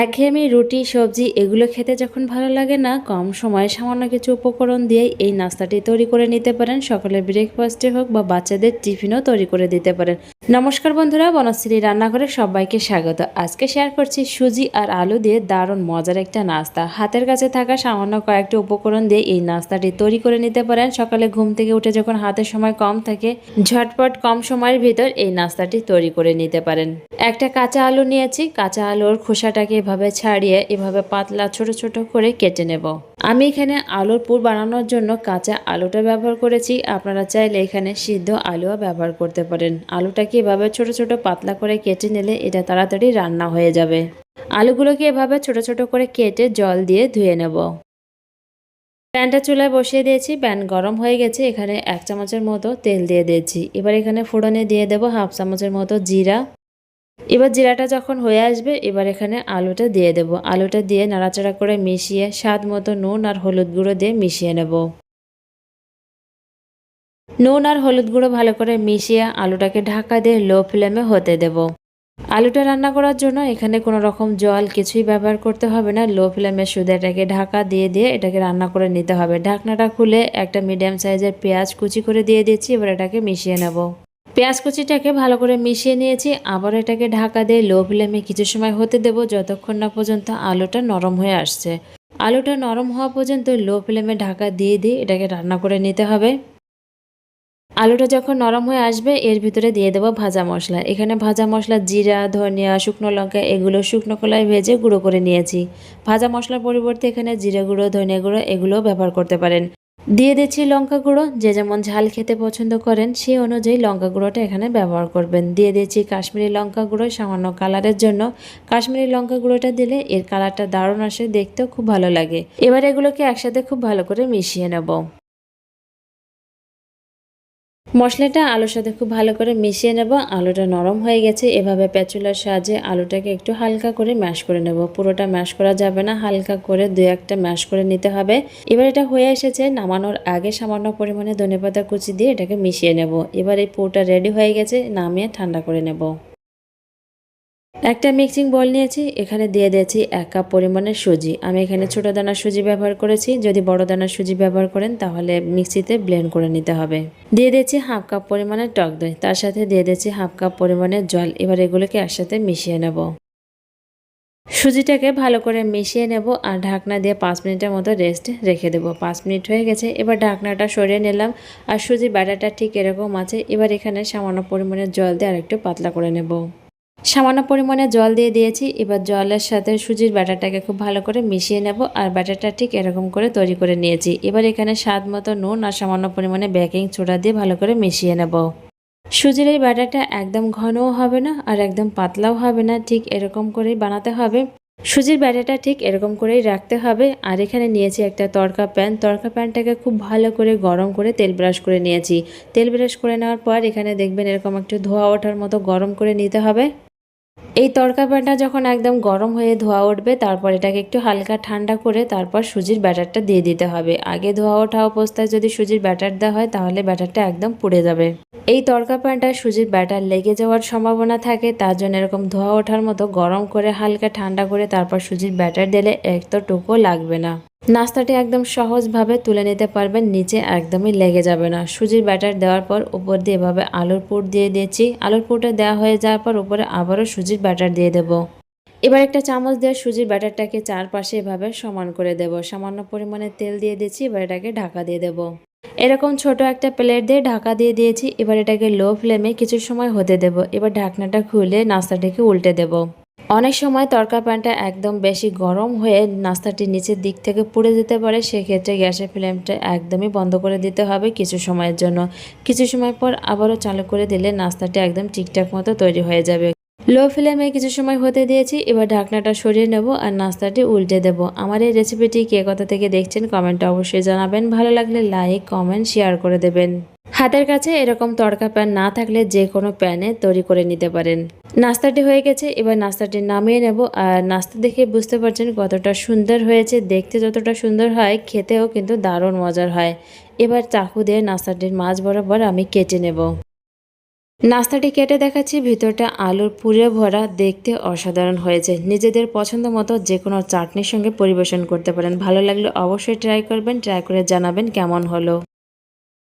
একঘেয়েমি রুটি, সবজি এগুলো খেতে যখন ভালো লাগে না, কম সময়ে সামান্য কিছু উপকরণ দিয়েই এই নাস্তাটি তৈরি করে নিতে পারেন। সকালের ব্রেকফাস্টে হোক বা বাচ্চাদের টিফিনও তৈরি করে দিতে পারেন। নমস্কার বন্ধুরা বনশ্রী রান্নাঘরে সবাইকে স্বাগত। আজকে শেয়ার করছি সুজি আর আলু দিয়ে দারুণ মজার একটা নাস্তা। হাতের কাছে থাকা সামান্য কয়েকটি উপকরণ দিয়ে এই নাস্তাটি তৈরি করে নিতে পারেন। সকালে ঘুম থেকে উঠে যখন হাতের সময় কম থাকে, ঝটপট কম সময়ের ভিতর এই নাস্তাটি তৈরি করে নিতে পারেন। একটা কাঁচা আলু নিয়েছি। কাঁচা আলুর খোসাটাকে এভাবে ছাড়িয়ে, এভাবে পাতলা ছোট ছোট করে কেটে নেব। আমি এখানে আলুর পুর বানানোর জন্য কাঁচা আলুটা ব্যবহার করেছি। আপনারা চাইলে এখানে সিদ্ধ আলুও ব্যবহার করতে পারেন। আলুটাকে এভাবে ছোট ছোট পাতলা করে কেটে নিলে এটা তাড়াতাড়ি রান্না হয়ে যাবে। আলুগুলোকে এভাবে ছোট ছোট করে কেটে জল দিয়ে ধুয়ে নেব। প্যানটা চুলায় বসিয়ে দিয়েছি। প্যান গরম হয়ে গেছে। এখানে এক চামচের মতো তেল দিয়ে দিয়েছি। এবার এখানে ফোড়নে দিয়ে দেবো হাফ চামচের মতো জিরা। এবার জিরাটা যখন হয়ে আসবে, এবার এখানে আলুটা দিয়ে দেব। আলুটা দিয়ে নাড়াচাড়া করে মিশিয়ে স্বাদ মতো নুন আর হলুদ গুঁড়ো দিয়ে মিশিয়ে নেব। নুন আর হলুদ গুঁড়ো ভালো করে মিশিয়ে আলুটাকে ঢাকা দিয়ে লো ফ্লেমে হতে দেব। আলুটা রান্না করার জন্য এখানে কোনো রকম জল কিছুই ব্যবহার করতে হবে না। লো ফ্লেমে শুধু এটাকে ঢাকা দিয়ে দিয়ে এটাকে রান্না করে নিতে হবে। ঢাকনাটা খুলে একটা মিডিয়াম সাইজের পেঁয়াজ কুচি করে দিয়ে দিচ্ছি, এবার এটাকে মিশিয়ে নেব। পেঁয়াজ কুচিটাকে ভালো করে মিশিয়ে নিয়েছি, আবার এটাকে ঢাকা দিয়ে লো ফ্লেমে কিছু সময় হতে দেব, যতক্ষণ না পর্যন্ত আলুটা নরম হয়ে আসছে। আলুটা নরম হওয়া পর্যন্ত লো ফ্লেমে ঢাকা দিয়ে দিয়ে এটাকে রান্না করে নিতে হবে। আলুটা যখন নরম হয়ে আসবে, এর ভিতরে দিয়ে দেবো ভাজা মশলা। এখানে ভাজা মশলা জিরা, ধনিয়া, শুকনো লঙ্কা, এগুলো শুকনো কলায় ভেজে গুঁড়ো করে নিয়েছি। ভাজা মশলার পরিবর্তে এখানে জিরা গুঁড়ো, ধনিয়া গুঁড়ো, এগুলোও ব্যবহার করতে পারেন। দিয়ে দিচ্ছি লঙ্কা গুঁড়ো। যে যেমন ঝাল খেতে পছন্দ করেন, সেই অনুযায়ী লঙ্কা গুঁড়োটা এখানে ব্যবহার করবেন। দিয়ে দিচ্ছি কাশ্মীরি লঙ্কা গুঁড়ো, সামান্য কালারের জন্য। কাশ্মীরি লঙ্কা গুঁড়োটা দিলে এর কালারটা দারুণ আসে, দেখতেও খুব ভালো লাগে। এবার এগুলোকে একসাথে খুব ভালো করে মিশিয়ে নেব। মশলাটা আলুর সাথে খুব ভালো করে মিশিয়ে নেব। আলুটা নরম হয়ে গেছে, এভাবে প্যাচুলার সাহায্যে আলুটাকে একটু হালকা করে ম্যাশ করে নেব। পুরোটা ম্যাশ করা যাবে না, হালকা করে দু একটা ম্যাশ করে নিতে হবে। এবার এটা হয়ে এসেছে, নামানোর আগে সামান্য পরিমাণে ধনেপাতা কুচি দিয়ে এটাকে মিশিয়ে নেব। এবার এই পুরোটা রেডি হয়ে গেছে, নামিয়ে ঠান্ডা করে নেব। একটা মিক্সিং বল নিয়েছি, এখানে দিয়ে দিয়েছি এক কাপ পরিমাণের সুজি। আমি এখানে ছোটো দানার সুজি ব্যবহার করেছি। যদি বড় দানার সুজি ব্যবহার করেন, তাহলে মিক্সিতে ব্লেন্ড করে নিতে হবে। দিয়ে দিয়েছি হাফ কাপ পরিমাণের টক দই। তার সাথে দিয়ে দিয়েছি হাফ কাপ পরিমাণের জল। এবার এগুলোকে একসাথে মিশিয়ে নেব। সুজিটাকে ভালো করে মিশিয়ে নেব আর ঢাকনা দিয়ে পাঁচ মিনিটের মতো রেস্ট রেখে দেবো। পাঁচ মিনিট হয়ে গেছে। এবার ঢাকনাটা সরিয়ে নিলাম আর সুজির ব্যাটারটা ঠিক এরকম আছে। এবার এখানে সামান্য পরিমাণের জল দিয়ে আরেকটু পাতলা করে নেব। সামান্য পরিমাণে জল দিয়ে দিয়েছি। এবার জলের সাথে সুজির ব্যাটারটাকে খুব ভালো করে মিশিয়ে নেব আর ব্যাটারটা ঠিক এরকম করে তৈরি করে নিয়েছি। এবার এখানে স্বাদ মতো নুন আর সামান্য পরিমাণে বেকিং সোডা দিয়ে ভালো করে মিশিয়ে নেব। সুজির এই ব্যাটারটা একদম ঘনও হবে না আর একদম পাতলাও হবে না, ঠিক এরকম করেই বানাতে হবে। সুজির ব্যাটারটা ঠিক এরকম করেই রাখতে হবে আর এখানে নিয়েছি একটা তড়কা প্যান। তড়কা প্যানটাকে খুব ভালো করে গরম করে তেল ব্রাশ করে নিয়েছি। তেল ব্রাশ করে নেওয়ার পর এখানে দেখবেন এরকম একটু ধোয়া ওঠার মতো গরম করে নিতে হবে। এই তড়কা প্যানটা যখন একদম গরম হয়ে ধোয়া উঠবে, তারপর এটাকে একটু হালকা ঠান্ডা করে তারপর সুজির ব্যাটারটা দিয়ে দিতে হবে। আগে ধোয়া ওঠা অবস্থায় যদি সুজির ব্যাটার দেওয়া হয়, তাহলে ব্যাটারটা একদম পুড়ে যাবে। এই তড়কা প্যানটা সুজির ব্যাটার লেগে যাওয়ার সম্ভাবনা থাকে, তার জন্য এরকম ধোয়া ওঠার মতো গরম করে হালকা ঠান্ডা করে তারপর সুজির ব্যাটার দিলে একটুকু লাগবে না। নাস্তাটি একদম সহজভাবে তুলে নিতে পারবেন, নিচে একদমই লেগে যাবে না। সুজির ব্যাটার দেওয়ার পর উপর দিয়ে এভাবে আলুর পুর দিয়ে দিয়েছি। আলুর পুরটা দেওয়া হয়ে যাওয়ার পর উপরে আবারও সুজির ব্যাটার দিয়ে দেব। এবার একটা চামচ দিয়ে সুজির ব্যাটারটাকে চারপাশে এভাবে সমান করে দেব। সামান্য পরিমাণে তেল দিয়ে দিয়েছি, এবার এটাকে ঢাকা দিয়ে দেব। এরকম ছোট একটা প্লেট দিয়ে ঢাকা দিয়ে দিয়েছি, এবার এটাকে লো ফ্লেমে কিছু সময় হতে দেব। এবার ঢাকনাটা খুলে নাস্তাটিকে উল্টে দেব। অনেক সময় তরকা প্যানটা একদম বেশি গরম হয়ে নাস্তাটি নিচের দিক থেকে পুড়ে যেতে পারে, সেক্ষেত্রে গ্যাসের ফ্লেমটা একদমই বন্ধ করে দিতে হবে কিছু সময়ের জন্য। কিছু সময় পর আবারও চালু করে দিলে নাস্তাটি একদম ঠিকঠাক মতো তৈরি হয়ে যাবে। লো ফ্লেমে কিছু সময় হতে দিয়েছি, এবার ঢাকনাটা সরিয়ে নেব আর নাস্তাটি উল্টে দেব। আমার এই রেসিপিটি কে কথা থেকে দেখছেন কমেন্টে অবশ্যই জানাবেন। ভালো লাগলে লাইক, কমেন্ট, শেয়ার করে দেবেন। হাতের কাছে এরকম তড়কা প্যান না থাকলে যে কোনো প্যানে তৈরি করে নিতে পারেন। নাস্তাটি হয়ে গেছে, এবার নাস্তাটি নামিয়ে নেব। আর নাস্তা দেখে বুঝতে পারছেন কতটা সুন্দর হয়েছে। দেখতে যতটা সুন্দর হয়, খেতেও কিন্তু দারুণ মজার হয়। এবার চাকু দিয়ে নাস্তাটির মাছ বরাবর আমি কেটে নেব। নাস্তাটি কেটে দেখাচ্ছি, ভিতরটা আলুর পুরে ভরা। দেখতে অসাধারণ হয়েছে। নিজেদের পছন্দ মতো যে কোনো চাটনির সঙ্গে পরিবেশন করতে পারেন। ভালো লাগলে অবশ্যই ট্রাই করবেন। ট্রাই করে জানাবেন কেমন হলো।